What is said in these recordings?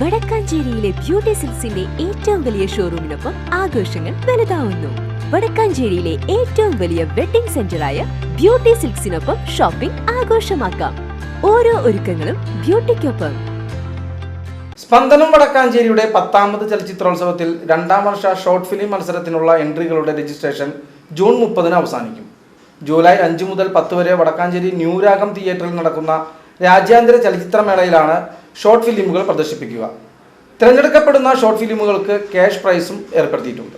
വടക്കാഞ്ചേരിയിലെ beauty സിൽസിന്റെ ഏറ്റവും വലിയ ഷോറൂമിനൊപ്പം ആഘോഷങ്ങൾ വലുതാവുന്നു. വടക്കാഞ്ചേരിയിലെ ഏറ്റവും വലിയ വെഡിംഗ് സെന്ററായ ബ്യൂട്ടി സിൽക്സിനൊപ്പം ഷോപ്പിംഗ് ആഘോഷമാക്കാം. ഓരോ ഒരുക്കങ്ങളും ബ്യൂട്ടിക്കൊപ്പം. സ്പന്ദനം വടക്കാഞ്ചേരിയുടെ പത്താമത് ചലച്ചിത്രോത്സവത്തിൽ രണ്ടാം വർഷ ഷോർട്ട് ഫിലിം മത്സരത്തിനുള്ള എൻട്രികളുടെ രജിസ്ട്രേഷൻ ജൂൺ മുപ്പതിന് അവസാനിക്കും. ജൂലൈ അഞ്ച് മുതൽ പത്ത് വരെ വടക്കാഞ്ചേരി ന്യൂരാഗം തിയേറ്ററിൽ നടക്കുന്ന രാജ്യാന്തര ചലച്ചിത്രമേളയിലാണ് ഷോർട്ട് ഫിലിമുകൾ പ്രദർശിപ്പിക്കുക. തിരഞ്ഞെടുക്കപ്പെടുന്ന ഷോർട്ട് ഫിലിമുകൾക്ക് ക്യാഷ് പ്രൈസും ഏർപ്പെടുത്തിയിട്ടുണ്ട്.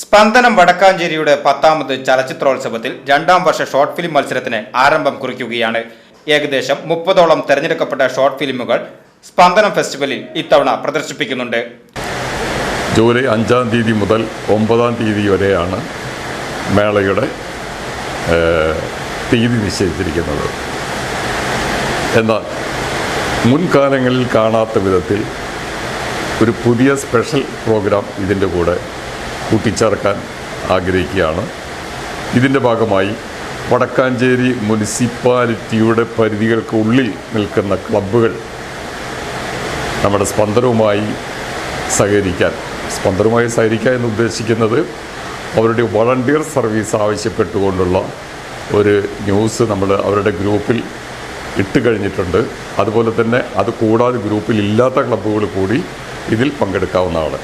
സ്പന്ദനം വടക്കാഞ്ചേരിയുടെ പത്താമത് ചലച്ചിത്രോത്സവത്തിൽ രണ്ടാം വർഷ ഷോർട്ട് ഫിലിം മത്സരത്തിന് ആരംഭം കുറിക്കുകയാണ്. ഏകദേശം മുപ്പതോളം തിരഞ്ഞെടുക്കപ്പെട്ട ഷോർട്ട് ഫിലിമുകൾ സ്പന്ദനം ഫെസ്റ്റിവലിൽ ഇത്തവണ പ്രദർശിപ്പിക്കുന്നുണ്ട്. ജൂലൈ അഞ്ചാം തീയതി മുതൽ ഒമ്പതാം തീയതി വരെയാണ് മേളയുടെ തീയതി നിശ്ചയിച്ചിരിക്കുന്നത്. എന്നാൽ മുൻകാലങ്ങളിൽ കാണാത്ത വിധത്തിൽ ഒരു പുതിയ സ്പെഷ്യൽ പ്രോഗ്രാം ഇതിന്റെ കൂടെ കൂട്ടിച്ചേർക്കാൻ ആഗ്രഹിക്കുകയാണ്. ഇതിന്റെ ഭാഗമായി വടക്കാഞ്ചേരി മുനിസിപ്പാലിറ്റിയുടെ പരിധികൾക്കുള്ളിൽ നിൽക്കുന്ന ക്ലബ്ബുകൾ നമ്മുടെ സ്പന്ദനവുമായി സഹകരിക്കാൻ സ്പന്ദനവുമായി സഹകരിക്കുക എന്ന് ഉദ്ദേശിക്കുന്നത് അവരുടെ വളണ്ടിയർ സർവീസ് ആവശ്യപ്പെട്ടുകൊണ്ടുള്ള ഒരു ന്യൂസ് നമ്മൾ അവരുടെ ഗ്രൂപ്പിൽ ഇട്ട് കഴിഞ്ഞിട്ടുണ്ട്. അതുപോലെ തന്നെ അത് കൂടാതെ ഗ്രൂപ്പിൽ ഇല്ലാത്ത ക്ലബ്ബുകൾ കൂടി ഇതിൽ പങ്കെടുക്കാവുന്നതാണ്.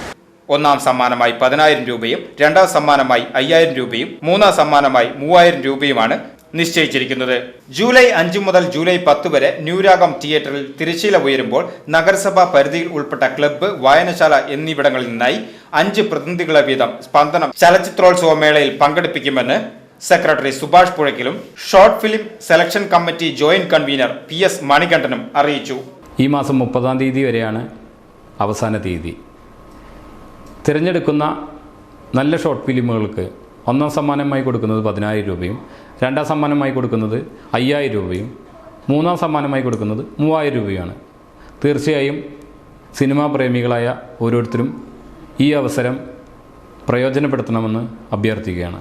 ഒന്നാം സമ്മാനമായി പതിനായിരം രൂപയും രണ്ടാം സമ്മാനമായി അയ്യായിരം രൂപയും മൂന്നാം സമ്മാനമായി മൂവായിരം രൂപയുമാണ് നിശ്ചയിച്ചിരിക്കുന്നത്. ജൂലൈ അഞ്ച് മുതൽ ജൂലൈ പത്ത് വരെ ന്യൂരാഗം തിയേറ്ററിൽ തിരശ്ശീല ഉയരുമ്പോൾ നഗരസഭാ പരിധിയിൽ ഉൾപ്പെട്ട ക്ലബ്ബ് വായനശാല എന്നിവിടങ്ങളിൽ നിന്നായി അഞ്ച് പ്രതിനിധികളെ വീതം സ്പന്ദനം ചലച്ചിത്രോത്സവ മേളയിൽ പങ്കെടുപ്പിക്കുമെന്ന് secretary Subhash പുഴയ്ക്കലും short film selection committee joint convener P S മണികണ്ഠനും അറിയിച്ചു. ഈ മാസം മുപ്പതാം തീയതി വരെയാണ് അവസാന തീയതി. തിരഞ്ഞെടുക്കുന്ന നല്ല ഷോർട്ട് ഫിലിമുകൾക്ക് ഒന്നാം സമ്മാനമായി കൊടുക്കുന്നത് പതിനായിരം രൂപയും രണ്ടാം സമ്മാനമായി കൊടുക്കുന്നത് അയ്യായിരം രൂപയും മൂന്നാം സമ്മാനമായി കൊടുക്കുന്നത് മൂവായിരം രൂപയാണ് തീർച്ചയായും സിനിമാ പ്രേമികളായ ഓരോരുത്തരും ഈ അവസരം പ്രയോജനപ്പെടുത്തണമെന്ന് അഭ്യർത്ഥിക്കുകയാണ്.